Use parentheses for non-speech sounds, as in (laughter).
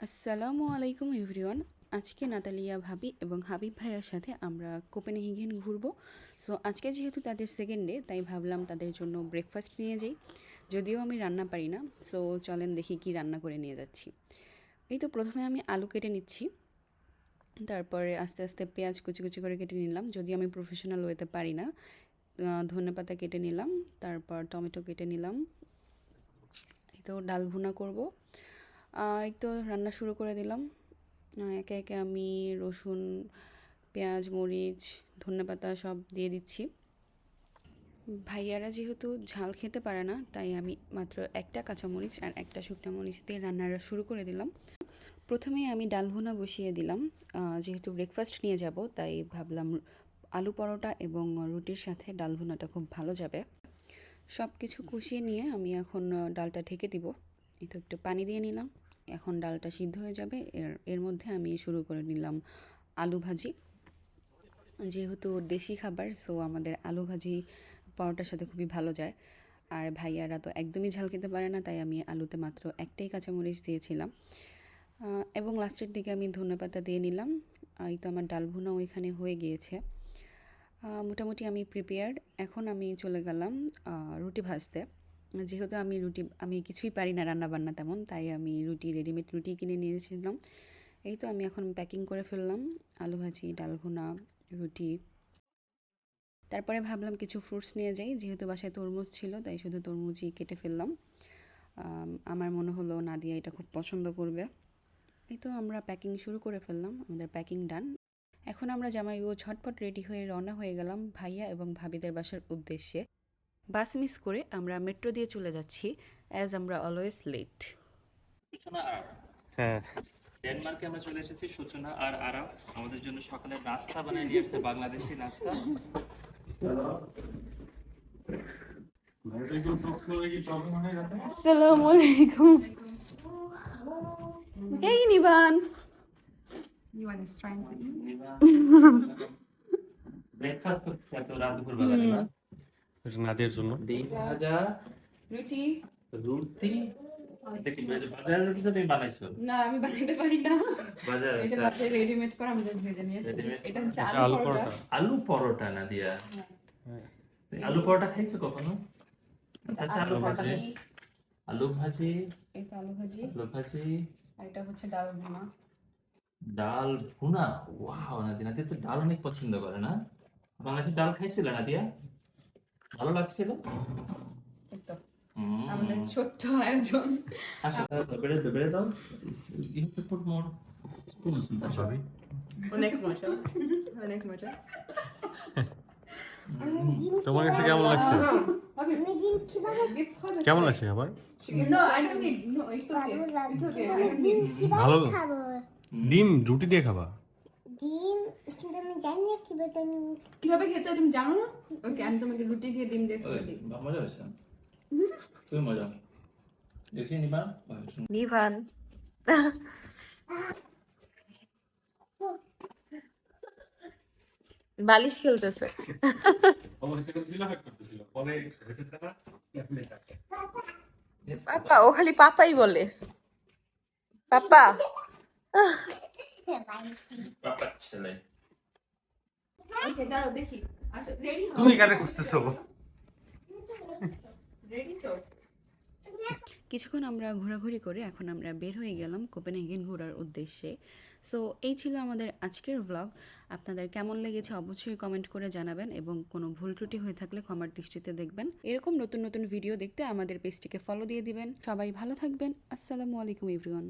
আসসালামু আলাইকুম এভরিওয়ান। আজকে নাতালিয়া ভাবি এবং হাবিব ভাইয়ার সাথে আমরা কোপেনহেগেন ঘুরবো। সো আজকে যেহেতু তাদের সেকেন্ড ডে তাই ভাবলাম তাদের জন্য ব্রেকফাস্ট নিয়ে যাই। যদিও আমি রান্না পারি না সো চলেন দেখি কি রান্না করে নিয়ে যাচ্ছি। এই তো প্রথমে আমি আলু কেটে নিচ্ছি। তারপরে আস্তে আস্তে পেঁয়াজ কুচি কুচি করে কেটে নিলাম। যদি আমি প্রফেশনাল ওয়েতে পারি না ধনে পাতা কেটে নিলাম। তারপর টমেটো কেটে নিলাম। এই তো ডাল ভুনা করব। এই তো রান্না শুরু করে দিলাম। একে একে আমি রসুন, পেঁয়াজ, মরিচ, ধনেপাতা সব দিয়ে দিচ্ছি। ভাইয়ারা যেহেতু ঝাল খেতে পারে না, তাই আমি মাত্র একটা কাঁচামরিচ আর একটা শুকনো মরিচ দিয়ে রান্নাটা শুরু করে দিলাম। প্রথমেই আমি ডাল ভুনা বসিয়ে দিলাম। যেহেতু ব্রেকফাস্ট নিয়ে যাব, তাই ভাবলাম আলু পরোটা এবং রুটির সাথে ডাল ভুনাটা খুব ভালো যাবে। সব কিছু কষিয়ে নিয়ে আমি এখন ডালটা ঢেকে দিব। তো একটু পানি দিয়ে নিলাম। এখন ডালটা সিদ্ধ হয়ে যাবে। এর এর মধ্যে আমি শুরু করে নিলাম আলু ভাজি। যেহেতু দেশি খাবার সো আমাদের আলু ভাজি পরোটার সাথে খুবই ভালো যায়। আর ভাইয়ারা তো একদমই ঝাল খেতে পারে না, তাই আমি আলুতে মাত্র একটাই কাঁচামরিচ দিয়েছিলাম। এবং লাস্টের দিকে আমি ধনেপাতা দিয়ে নিলাম। এই তো আমার ডাল ভুনাও এখানে হয়ে গিয়েছে। মোটামুটি আমি প্রিপেয়ার্ড এখন আমি চলে গেলাম রুটি ভাজতে। যেহেতু আমি রুটি, আমি কিছুই পারি না রান্না বান্না তেমন, তাই আমি রুটি রেডিমেড রুটি কিনে নিয়েছিলাম এই তো আমি এখন প্যাকিং করে ফেললাম, আলু ভাজি, ডাল ভুনা, রুটি। তারপরে ভাবলাম কিছু ফ্রুটস নিয়ে যাই, যেহেতু বাসায় তরমুজ ছিল, তাই শুধু তরমুজই কেটে ফেললাম। আমার মনে হলো নাদিয়া এটা খুব পছন্দ করবে। এই তো আমরা প্যাকিং শুরু করে ফেললাম, আমাদের প্যাকিং ডান এখন আমরা জামাইবু ঝটপট রেডি হয়ে রওনা হয়ে গেলাম ভাইয়া এবং ভাবিদের বাসার উদ্দেশ্যে। বাস মিস করে আমরা মেট্রো দিয়ে চলে যাচ্ছি অ্যাজ আমরা অলওয়েজ লেট হ্যাঁ। ডেনমার্কে আমরা চলে এসেছি সূচনা আর আরাম আমাদের জন্য সকালে নাস্তা বানিয়ে নিয়ে এসেছে বাংলাদেশি নাস্তা। আসসালামু আলাইকুম। এই নিবান. ব্রেকফাস্ট (laughs) করতে রাত দুপুর বেলা না এটা নাদিয়ার জন্য। ডিম ভাজা রুটি। রুটি? বাজার রুটি তো তুমি বানাইছো? না আমি বানাতে পারি না। বাজার এটা। রেডিমেড করা আমাদের ভেজে নিয়ে এটা হচ্ছে আলু আলু পরোটা। পরোটা। আলু পরোটা না দিয়া। আলু পরোটা খাইছো কখনো? আচ্ছা আলু ভাজি। আলু ভাজি। এই আলু ভাজি। আলু ভাজি। আর এটা হচ্ছে ডাল ভুনা। ডাল ভুনা? ওয়াও নাদি নাদি তো ডাল অনেক পছন্দ করে না? বাংলাদেশে ডাল খাইছিল নাদিয়া? ভালো লাগছিল? আমাদের ছোট্ট আয়োজন। বেড়ে দাও বেড়ে দাও। You have to put more. Spoons in the সবই অনেক মজা অনেক মজা। তোমার কাছে কেমন লাগছে? কেমন লাগছে খাবার. ভালো ডিম রুটি দিয়ে খাবা? ডিম কিন্তু আমি জানি না কীভাবে আমি কীভাবে খেতে হয় তুমি জানো না? ওকে আমি তোমাকে রুটি দিয়ে ডিম দিয়ে দিই। মজা হয়েছে? খুবই মজা। দেখি নিবা? নিভান। বালিশ খেলতেছে। পাপা ও খালি পাপাই বলে। পাপা। পাপা ছেলে দেখি। তুমি কারে খুঁজতেছো? রেডি তো? কিছুক্ষণ আমরা ঘোরাঘুরি করে এখন আমরা বের হয়ে গেলাম কোপেনহেগেন ঘোরার উদ্দেশ্যে। সো এই ছিল আমাদের আজকের ব্লগ আপনাদের কেমন লেগেছে অবশ্যই কমেন্ট করে জানাবেন এবং কোনো ভুল ত্রুটি হয়ে থাকলে ক্ষমার দৃষ্টিতে দেখবেন। এরকম নতুন নতুন ভিডিও দেখতে আমাদের পেজটিকে ফলো দিয়ে দিবেন। সবাই ভালো থাকবেন। আসসালামু আলাইকুম এভরিওয়ান